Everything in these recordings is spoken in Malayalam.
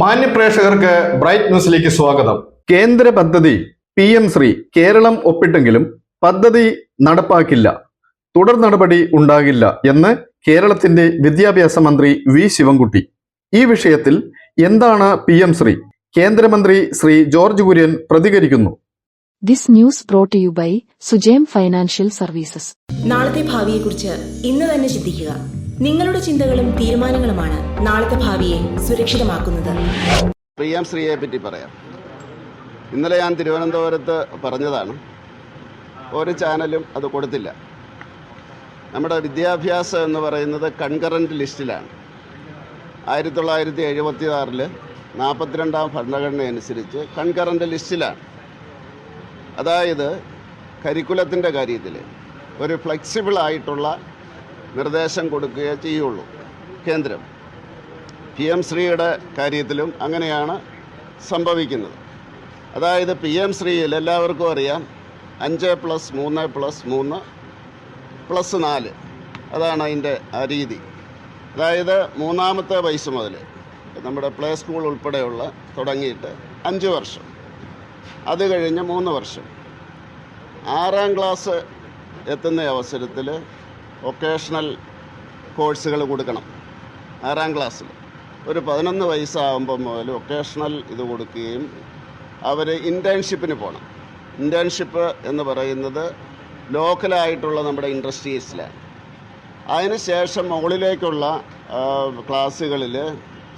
മാന്യപ്രേക്ഷകർക്ക് ബ്രൈറ്റ് ന്യൂസിലേക്ക് സ്വാഗതം. കേന്ദ്ര പദ്ധതി പി എം ശ്രീ കേരളം ഒപ്പിട്ടെങ്കിലും പദ്ധതി നടപ്പാക്കില്ല തുടർ നടപടി ഉണ്ടാകില്ല എന്ന് കേരളത്തിന്റെ വിദ്യാഭ്യാസ മന്ത്രി വി ശിവൻകുട്ടി. ഈ വിഷയത്തിൽ എന്താണ് പി എം ശ്രീ കേന്ദ്രമന്ത്രി ശ്രീ ജോർജ് കുര്യൻ പ്രതികരിക്കുന്നു. This news brought you by by financial services Services. നാളത്തെ ഭാവിയെക്കുറിച്ച് ഇന്ന് തന്നെ ചിന്തിക്കുക. നിങ്ങളുടെ ചിന്തകളും തീരുമാനങ്ങളുമാണ് നാളത്തെ ഭാവിയെ സുരക്ഷിതമാക്കുന്നത്. പ്രിയാം ശ്രീയെ പറ്റി പറയാം. ഇന്നലെ ഞാൻ തിരുവനന്തപുരത്ത് പറഞ്ഞതാണ് ഒരു ചാനലും അത് കൊടുത്തില്ല. നമ്മുടെ വിദ്യാഭ്യാസം എന്ന് പറയുന്നത് കൺകറന്റ് ലിസ്റ്റിലാണ്. ആയിരത്തി തൊള്ളായിരത്തി എഴുപത്തി ആറിൽ നാൽപ്പത്തിരണ്ടാം ഭരണഘടന അനുസരിച്ച് കൺകറന്റ് ലിസ്റ്റിലാണ്. അതായത് കരിക്കുലത്തിന്റെ കാര്യത്തിൽ ഒരു ഫ്ലെക്സിബിൾ ആയിട്ടുള്ള നിർദ്ദേശം കൊടുക്കുകയേ ചെയ്യുള്ളൂ. കേന്ദ്രം. പി എം ശ്രീയുടെ കാര്യത്തിലും അങ്ങനെയാണ് സംഭവിക്കുന്നത്. അതായത് പി എം ശ്രീയിൽ എല്ലാവർക്കും അറിയാം അഞ്ച് പ്ലസ് മൂന്ന് പ്ലസ് മൂന്ന് പ്ലസ് നാല് അതാണ് അതിന്റെ ആ രീതി. അതായത് മൂന്നാമത്തെ വയസ്സ് മുതൽ നമ്മുടെ പ്ലേ സ്കൂൾ ഉൾപ്പെടെയുള്ള തുടങ്ങിയിട്ട് അഞ്ച് വർഷം. അത് കഴിഞ്ഞ് മൂന്ന് വർഷം. ആറാം ക്ലാസ് എത്തുന്ന അവസരത്തിൽ വൊക്കേഷണൽ കോഴ്സുകൾ കൊടുക്കണം. ആറാം ക്ലാസ്സിൽ. ഒരു പതിനൊന്ന് വയസ്സാകുമ്പോൾ മുതൽ വൊക്കേഷണൽ ഇത് കൊടുക്കുകയും അവർ ഇന്റേൺഷിപ്പിന് പോകണം ഇന്റേൺഷിപ്പ് എന്ന് പറയുന്നത് ലോക്കലായിട്ടുള്ള നമ്മുടെ ഇൻഡസ്ട്രീസിലാണ് അതിന് ശേഷം മുകളിലേക്കുള്ള ക്ലാസ്സുകളിൽ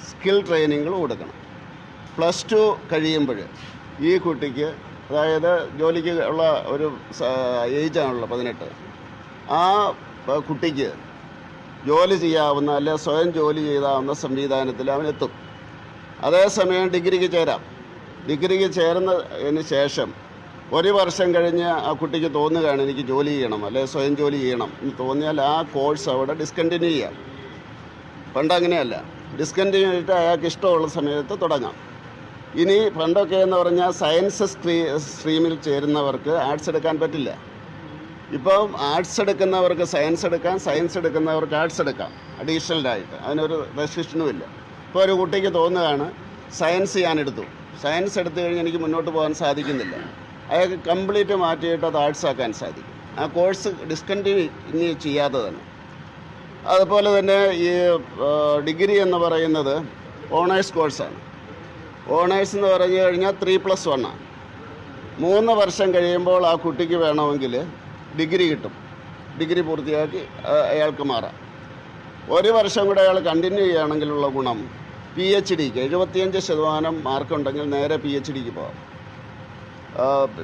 സ്കിൽ ട്രെയിനിങ്ങൾ കൊടുക്കണം. പ്ലസ് ടു കഴിയുമ്പോൾ ഈ കുട്ടിക്ക് അതായത് ജോലിക്ക് ഉള്ള ഒരു ഏജാണുള്ളത് പതിനെട്ട്. ആ കുട്ടിക്ക് ജോലി ചെയ്യാവുന്ന അല്ലെ സ്വയം ജോലി ചെയ്താവുന്ന സംവിധാനത്തിൽ അവനെത്തും അതേസമയം ഡിഗ്രിക്ക് ചേരാം. ഡിഗ്രിക്ക് ചേർന്നതിന് ശേഷം ഒരു വർഷം കഴിഞ്ഞ് ആ കുട്ടിക്ക് തോന്നുകയാണ് എനിക്ക് ജോലി ചെയ്യണം അല്ലെ സ്വയം ജോലി ചെയ്യണം എന്ന് തോന്നിയാൽ ആ കോഴ്സ് അവിടെ ഡിസ്കണ്ടിന്യൂ ചെയ്യാം. പണ്ട് അങ്ങനെയല്ല. ഡിസ്കണ്ടിന്യൂ ചെയ്തിട്ട് അയാൾക്ക് ഇഷ്ടമുള്ള സമയത്ത് തുടങ്ങാം. ഇനി പണ്ടൊക്കെ എന്ന് പറഞ്ഞാൽ സയൻസ് സ്ട്രീ സ്ട്രീമിൽ ചേരുന്നവർക്ക് ആർട്സ് എടുക്കാൻ പറ്റില്ല. ഇപ്പം ആർട്സ് എടുക്കുന്നവർക്ക് സയൻസ് എടുക്കാം സയൻസ് എടുക്കുന്നവർക്ക് ആർട്സ് എടുക്കാം അഡീഷണലായിട്ട് അതിനൊരു റെസ്ട്രിക്ഷനും ഇല്ല. ഇപ്പോൾ ഒരു കുട്ടിക്ക് തോന്നുകയാണ് സയൻസ് ഞാൻ എടുത്തു. സയൻസ് എടുത്തു കഴിഞ്ഞ് എനിക്ക് മുന്നോട്ട് പോകാൻ സാധിക്കുന്നില്ല. അയാൾക്ക് കംപ്ലീറ്റ് മാറ്റിയിട്ട് അത് ആർട്സ് ആക്കാൻ സാധിക്കും. ആ കോഴ്സ് ഡിസ്കണ്ടിന്യൂ ചെയ്യാതെ തന്നെ അതുപോലെ തന്നെ ഈ ഡിഗ്രി എന്ന് പറയുന്നത് ഓണേഴ്സ് കോഴ്സാണ് ഓണേഴ്സ് എന്ന് പറഞ്ഞു കഴിഞ്ഞാൽ ത്രീ പ്ലസ് വണ്ണാണ് മൂന്ന് വർഷം കഴിയുമ്പോൾ ആ കുട്ടിക്ക് വേണമെങ്കിൽ ഡിഗ്രി കിട്ടും. ഡിഗ്രി പൂർത്തിയാക്കി അയാൾക്ക് മാറാം. ഒരു വർഷം കൂടെ അയാൾ കണ്ടിന്യൂ ചെയ്യുകയാണെങ്കിലുള്ള ഗുണം പി എച്ച് ഡിക്ക് എഴുപത്തിയഞ്ച് ശതമാനം മാർക്കുണ്ടെങ്കിൽ നേരെ പി എച്ച് ഡിക്ക് പോകാം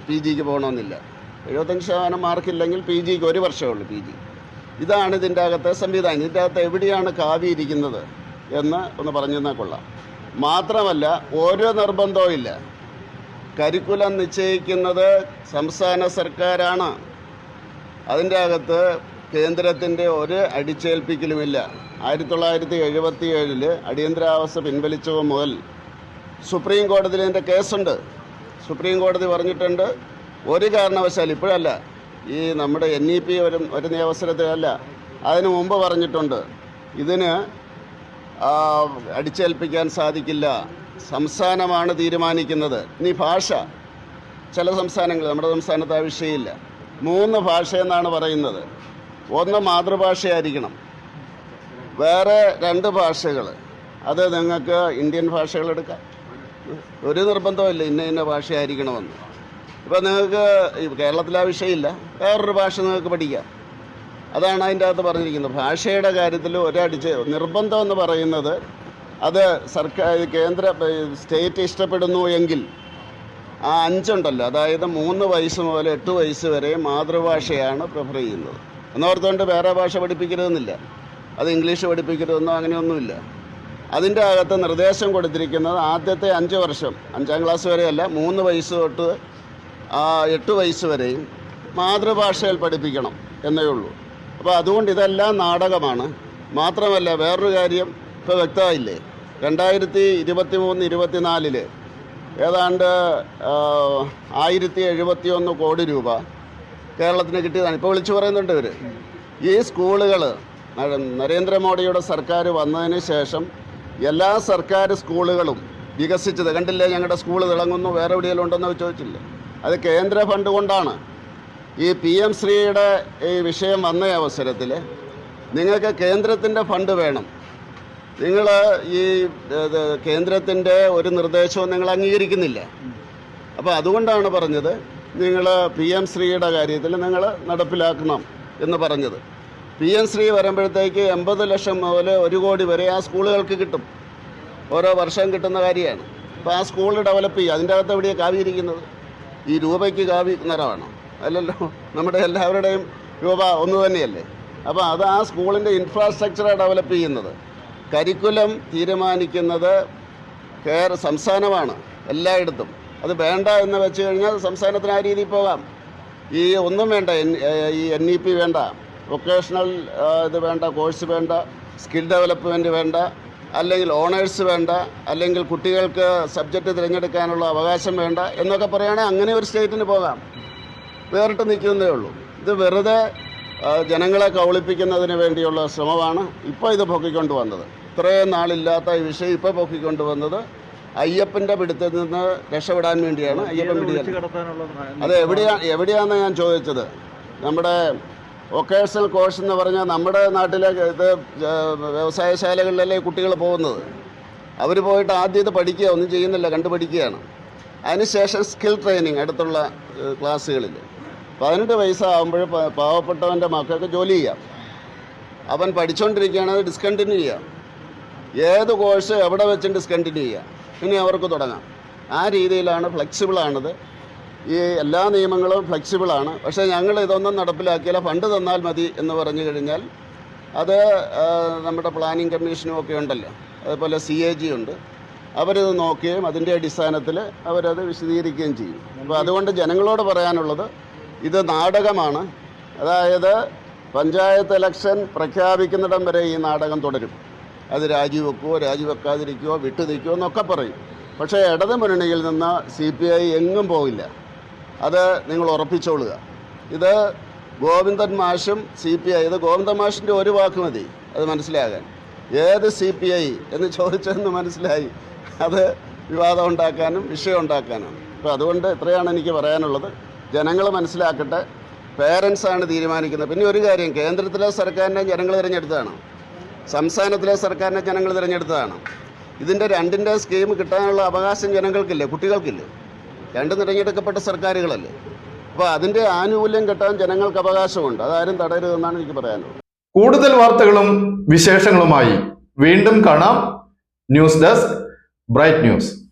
പി ജിക്ക് പോകണമെന്നില്ല. എഴുപത്തഞ്ച് ശതമാനം മാർക്കില്ലെങ്കിൽ പി ജിക്ക് ഒരു വർഷമേ ഉള്ളൂ പി ജി ഇതാണ് ഇതിന്റെ അകത്തെ സംവിധാനം. ഇതിന്റെ അകത്ത് എവിടെയാണ് കാവി ഇരിക്കുന്നത് എന്ന് ഒന്ന് പറഞ്ഞു തന്നാൽ കൊള്ളാം. മാത്രമല്ല ഓരോ നിർബന്ധവും ഇല്ല. കരിക്കുലം നിശ്ചയിക്കുന്നത് സംസ്ഥാന സർക്കാരാണ്. അതിന്റെ അകത്ത് കേന്ദ്രത്തിന്റെ ഒരു അടിച്ചേൽപ്പിക്കലുമില്ല. ആയിരത്തി തൊള്ളായിരത്തി എഴുപത്തി ഏഴിൽ അടിയന്തരാവസ്ഥ പിൻവലിച്ചത് മുതൽ സുപ്രീം കോടതിയിൽ ഇതിന്റെ കേസുണ്ട്. സുപ്രീം കോടതി പറഞ്ഞിട്ടുണ്ട്. ഒരു കാരണവശാൽ ഇപ്പോഴല്ല ഈ നമ്മുടെ എൻ ഇ പി വരും വരുന്ന അവസരത്തിലല്ല അതിനു മുമ്പ് പറഞ്ഞിട്ടുണ്ട്. ഇതിന് അടിച്ചേൽപ്പിക്കാൻ സാധിക്കില്ല. സംസ്ഥാനമാണ് തീരുമാനിക്കുന്നത്. ഇനി ഭാഷ. ചില സംസ്ഥാനങ്ങൾ നമ്മുടെ സംസ്ഥാനത്ത് ആ വിഷയമില്ല. മൂന്ന് ഭാഷയെന്നാണ് പറയുന്നത്. ഒന്ന് മാതൃഭാഷയായിരിക്കണം. വേറെ രണ്ട് ഭാഷകൾ അത് നിങ്ങൾക്ക് ഇന്ത്യൻ ഭാഷകളെടുക്കാം ഒരു നിർബന്ധമില്ല ഇന്ന ഇന്ന ഭാഷയായിരിക്കണമെന്ന്. ഇപ്പോൾ നിങ്ങൾക്ക് കേരളത്തിലെ ആ വിഷയമില്ല. വേറൊരു ഭാഷ നിങ്ങൾക്ക് പഠിക്കാം. അതാണ് അതിന്റെ അകത്ത് പറഞ്ഞിരിക്കുന്നത്. ഭാഷയുടെ കാര്യത്തിൽ ഒരടിച്ച് നിർബന്ധം എന്ന് പറയുന്നത് അത് സർക്കാർ കേന്ദ്ര സ്റ്റേറ്റ് ഇഷ്ടപ്പെടുന്നു എങ്കിൽ ആ അഞ്ചുണ്ടല്ലോ. അതായത് മൂന്ന് വയസ്സ് മുതൽ എട്ട് വയസ്സ് വരെ മാതൃഭാഷയാണ് പ്രിഫർ ചെയ്യുന്നത്. എന്നോർത്തുകൊണ്ട് വേറെ ഭാഷ പഠിപ്പിക്കരുതെന്നില്ല. അത് ഇംഗ്ലീഷ് പഠിപ്പിക്കരുതെന്നോ അങ്ങനെയൊന്നുമില്ല. അതിന്റെ അകത്ത് നിർദ്ദേശം കൊടുത്തിരിക്കുന്നത് ആദ്യത്തെ അഞ്ച് വർഷം അഞ്ചാം ക്ലാസ് വരെയല്ല മൂന്ന് വയസ്സ് തൊട്ട് എട്ട് വയസ്സ് വരെയും മാതൃഭാഷയിൽ പഠിപ്പിക്കണം എന്നേ ഉള്ളൂ. അപ്പോൾ അതുകൊണ്ട് ഇതെല്ലാം നാടകമാണ്. മാത്രമല്ല വേറൊരു കാര്യം ഇപ്പോൾ വ്യക്തമായില്ലേ? രണ്ടായിരത്തി ഇരുപത്തി മൂന്ന് ഇരുപത്തിനാലിൽ ഏതാണ്ട് ആയിരത്തി എഴുപത്തി ഒന്ന് കോടി രൂപ കേരളത്തിന് കിട്ടിയതാണ്. ഇപ്പോൾ വിളിച്ചു പറയുന്നുണ്ട് ഇവർ ഈ സ്കൂളുകൾ നരേന്ദ്രമോദിയുടെ സർക്കാർ വന്നതിന് ശേഷം എല്ലാ സർക്കാർ സ്കൂളുകളും വികസിച്ചത്. കണ്ടില്ലേ ഞങ്ങളുടെ സ്കൂൾ തിളങ്ങുന്നു വേറെ എവിടെയെങ്കിലും ഉണ്ടെന്ന് ചോദിച്ചില്ല? അത് കേന്ദ്ര ഫണ്ട് കൊണ്ടാണ്. ഈ പി എം ശ്രീയുടെ ഈ വിഷയം വന്ന അവസരത്തിൽ നിങ്ങൾക്ക് കേന്ദ്രത്തിന്റെ ഫണ്ട് വേണം. നിങ്ങൾ ഈ കേന്ദ്രത്തിന്റെ ഒരു നിർദ്ദേശവും നിങ്ങൾ അംഗീകരിക്കുന്നില്ല. അപ്പോൾ അതുകൊണ്ടാണ് പറഞ്ഞത് നിങ്ങൾ പി എം ശ്രീയുടെ കാര്യത്തിൽ നിങ്ങൾ നടപ്പിലാക്കണം എന്ന് പറഞ്ഞത്. പി എം ശ്രീ വരുമ്പോഴത്തേക്ക് എൺപത് ലക്ഷം മുതൽ ഒരു കോടി വരെ ആ സ്കൂളുകൾക്ക് കിട്ടും. ഓരോ വർഷം കിട്ടുന്ന കാര്യമാണ്. അപ്പോൾ ആ സ്കൂൾ ഡെവലപ്പ് ചെയ്യുക. അതിന്റെ അകത്ത് എവിടെയാണ് കാവിയിരിക്കുന്നത് ഈ രൂപയ്ക്ക് കാവി നിറമാണ് അല്ലല്ലോ നമ്മുടെ എല്ലാവരുടെയും രൂപ ഒന്ന് തന്നെയല്ലേ? അപ്പോൾ അത് ആ സ്കൂളിന്റെ ഇൻഫ്രാസ്ട്രക്ചറാണ് ഡെവലപ്പ് ചെയ്യുന്നത്. കരിക്കുലം തീരുമാനിക്കുന്നത് കേര സംസ്ഥാനമാണ് എല്ലായിടത്തും. അത് വേണ്ട എന്ന് വെച്ച് കഴിഞ്ഞാൽ സംസ്ഥാനത്തിന് ആ രീതിയിൽ പോകാം. ഈ ഒന്നും വേണ്ട ഈ എൻ ഇ പി വേണ്ട വൊക്കേഷണൽ ഇത് വേണ്ട കോഴ്സ് വേണ്ട സ്കിൽ ഡെവലപ്മെന്റ് വേണ്ട അല്ലെങ്കിൽ ഓണേഴ്സ് വേണ്ട അല്ലെങ്കിൽ കുട്ടികൾക്ക് സബ്ജക്റ്റ് തിരഞ്ഞെടുക്കാനുള്ള അവകാശം വേണ്ട എന്നൊക്കെ പറയുകയാണെങ്കിൽ അങ്ങനെ ഒരു സ്റ്റേറ്റിന് പോകാം. വേറിട്ട് നിൽക്കുന്നതേ ഉള്ളൂ. ഇത് വെറുതെ ജനങ്ങളെ കബളിപ്പിക്കുന്നതിന് വേണ്ടിയുള്ള ശ്രമമാണ് ഇപ്പോൾ ഇത് പൊക്കിക്കൊണ്ട് വന്നത്. ഇത്രയും നാളില്ലാത്ത ഈ വിഷയം ഇപ്പോൾ പൊക്കിക്കൊണ്ട് വന്നത് അയ്യപ്പന്റെ പിടുത്തിൽ നിന്ന് രക്ഷപ്പെടാൻ വേണ്ടിയാണ്. അയ്യപ്പൻ പിടിക്കാൻ അത് എവിടെയാണ് എവിടെയാണെന്ന് ഞാൻ ചോദിച്ചത്? നമ്മുടെ വൊക്കേഷണൽ കോഴ്സ് എന്ന് പറഞ്ഞാൽ നമ്മുടെ നാട്ടിലെ ഇത് വ്യവസായശാലകളിലല്ലേ കുട്ടികൾ പോകുന്നത്? അവർ പോയിട്ട് ആദ്യം ഇത് പഠിക്കുക ഒന്നും ചെയ്യുന്നില്ല കണ്ടു പഠിക്കുകയാണ് അതിനുശേഷം സ്കിൽ ട്രെയിനിങ് അടുത്തുള്ള ക്ലാസ്സുകളിൽ. പതിനെട്ട് വയസ്സാകുമ്പോൾ പാവപ്പെട്ടവന്റെ മക്കൾക്ക് ജോലി ചെയ്യാം. അവൻ പഠിച്ചുകൊണ്ടിരിക്കുകയാണെങ്കിൽ ഡിസ്കണ്ടിന്യൂ ചെയ്യാം. ഏത് കോഴ്സ് എവിടെ വെച്ചും ഡിസ്കണ്ടിന്യൂ ചെയ്യാം. ഇനി അവർക്ക് തുടങ്ങാം. ആ രീതിയിലാണ് ഫ്ലെക്സിബിളാണിത് ഈ എല്ലാ നിയമങ്ങളും ഫ്ലെക്സിബിളാണ് പക്ഷേ ഞങ്ങൾ ഇതൊന്നും നടപ്പിലാക്കിയില്ല. ഫണ്ട് തന്നാൽ മതി എന്ന് പറഞ്ഞു കഴിഞ്ഞാൽ അത് നമ്മുടെ പ്ലാനിംഗ് കമ്മീഷനും ഒക്കെ ഉണ്ടല്ലോ. അതുപോലെ സി എ ജി ഉണ്ട്. അവരിത് നോക്കുകയും അതിന്റെ അടിസ്ഥാനത്തിൽ അവരത് വിശദീകരിക്കുകയും ചെയ്യും. അപ്പോൾ അതുകൊണ്ട് ജനങ്ങളോട് പറയാനുള്ളത് ഇത് നാടകമാണ്. അതായത് പഞ്ചായത്ത് ഇലക്ഷൻ പ്രഖ്യാപിക്കുന്നിടം വരെ ഈ നാടകം തുടരും. അത് രാജിവെക്കുവോ രാജിവെക്കാതിരിക്കുവോ വിട്ടുനിൽക്കുവോ എന്നൊക്കെ പറയും. പക്ഷേ ഇടത് മുന്നണിയിൽ നിന്ന് സി പി ഐ എങ്ങും പോകില്ല. അത് നിങ്ങൾ ഉറപ്പിച്ചോളുക. ഇത് ഗോവിന്ദൻ മാഷും സി പി ഐ ഇത് ഗോവിന്ദൻ മാഷിന്റെ ഒരു വാക്ക് മതി അത് മനസ്സിലാകാൻ. ഏത് സി പി ഐ എന്ന് ചോദിച്ചതെന്ന് മനസ്സിലായി. അത് വിവാദം ഉണ്ടാക്കാനും വിഷയം ഉണ്ടാക്കാനും. അപ്പോൾ അതുകൊണ്ട് ഇത്രയാണ് എനിക്ക് പറയാനുള്ളത്. ജനങ്ങൾ മനസ്സിലാക്കട്ടെ. പേരൻസാണ് തീരുമാനിക്കുന്നത്. പിന്നെ ഒരു കാര്യം കേന്ദ്രത്തിലെ സർക്കാരിനെ ജനങ്ങൾ തിരഞ്ഞെടുത്തതാണ്. സംസ്ഥാനത്തിലെ സർക്കാരിനെ ജനങ്ങൾ തിരഞ്ഞെടുത്തതാണ്. ഇതിന്റെ രണ്ടിന്റെ സ്കീം കിട്ടാനുള്ള അവകാശം ജനങ്ങൾക്കില്ലേ? കുട്ടികൾക്കില്ലേ? രണ്ടും തിരഞ്ഞെടുക്കപ്പെട്ട സർക്കാരുകളല്ലേ? അപ്പോൾ അതിന്റെ ആനുകൂല്യം കിട്ടാൻ ജനങ്ങൾക്ക് അവകാശമുണ്ട്. അതാരും തടയരുതെന്നാണ് എനിക്ക് പറയാനുള്ളത്. കൂടുതൽ വാർത്തകളും വിശേഷങ്ങളുമായി വീണ്ടും കാണാം. News desk bright news.